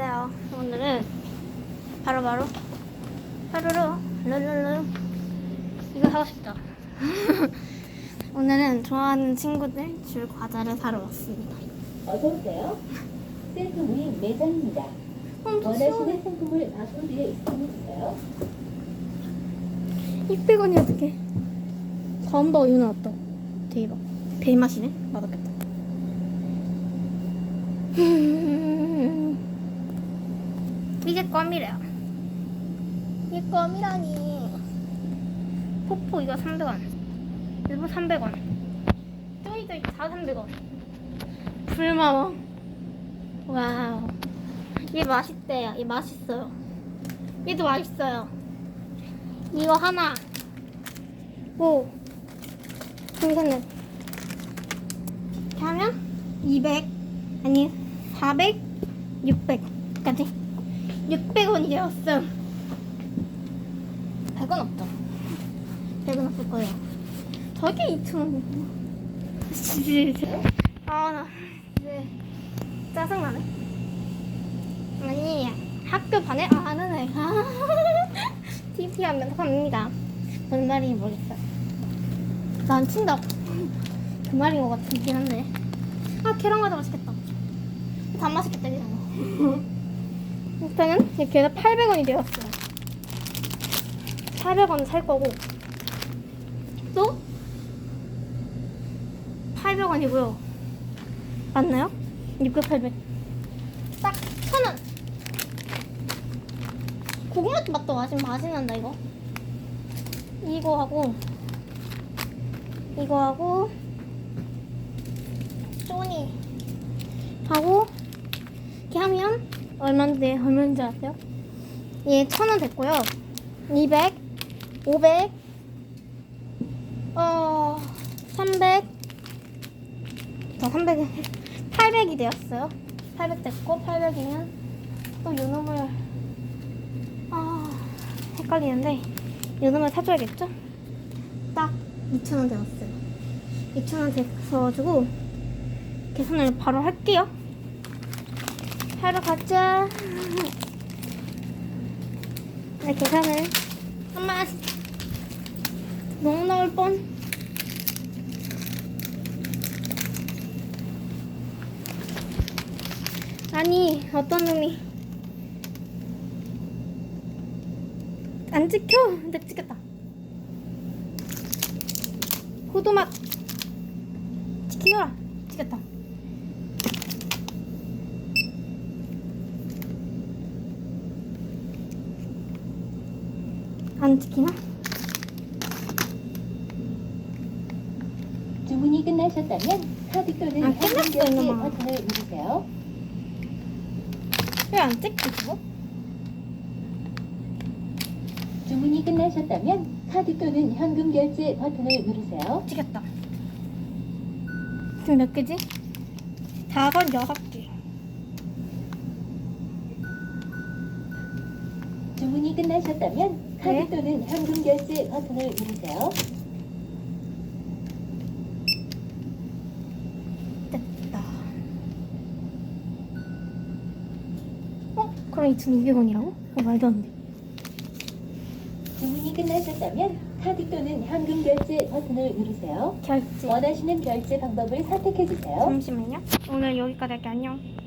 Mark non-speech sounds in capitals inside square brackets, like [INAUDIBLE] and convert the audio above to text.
안녕하세요. 오늘은 바로바로 하루로 룰루루 이거 사고 싶죠? [LAUGHS] 오늘은 좋아하는 친구들 줄 과자를 사러 왔습니다. 어서 오세요. 센트 무인 매장입니다. 시원해. 원하시는 상품을 바코드에 입력해주세요. 600원이 어떡해. 다음바 우유 나 왔다. 대박. 대맛이네. 맛없겠다. [LAUGHS] 껌이래요. 이게 껌이라니. 포포 이거 300원. 일부 300원. 쪼이쪼이 다 300원. 불마워. 와우. 얘 맛있대요. 얘 맛있어요. 얘도 맛있어요. 이거 하나. 오. 이렇게 하면 200 아니 400 600까지 600원이 되었음 100원 없죠 100원 없을 거예요 저게 2,000원 아 나 이제 짜증나네 아니 학교 반에 아, 아는 애가 TP 하면 갑니다 뭔 말인지 모르겠어요 난 친다. 그 말인 것 같긴 한데. 아, 계란 과자 맛있겠다. 다 맛있겠다, 거. [LAUGHS] 일단은 이렇게 해서 800원이 되었어요. 800원 살 거고. 또 800원이고요. 맞나요? 600, 800. 딱 1000원. 고구마 맛도 맛이 맛이 난다, 이거. 이거 하고 이거 하고 쪼니 하고 얼마인데 얼마인지 아세요? 얘 천 원 됐고요 200 500 어, 300 더 300, 800이 되었어요 800 됐고 800이면 또 요놈을 아 헷갈리는데 요놈을 사줘야겠죠? 딱 2,000원 되었어요. 2,000원 되어가지고 계산을 바로 할게요. 하러 가자. 네, 계산을 엄마 너무 나올 뻔. 아니 어떤 놈이 안 찍혀? 근데 찍혔다. 호두맛 치킨이라 찍겠다 안 찍히나? 주문이 끝나셨다면 카드 또는 아, 끝났어, 이놈아. 버튼을 누르세요. 왜 안 찍히지? 주문이 끝나셨다면 카드 또는 현금 결제 버튼을 누르세요. 찍혔다 지금 몇 개지? 다건 여섯 개 주문이 끝나셨다면 카드 네. 또는 현금 결제 버튼을 누르세요. 됐다 어? 그럼 2,200원이라고? 어, 말도 안 돼. 주문이 끝나셨다면 카드 또는 현금 결제 버튼을 누르세요. 결제 원하시는 결제 방법을 선택해 주세요. 잠시만요 오늘 여기까지 할게 안녕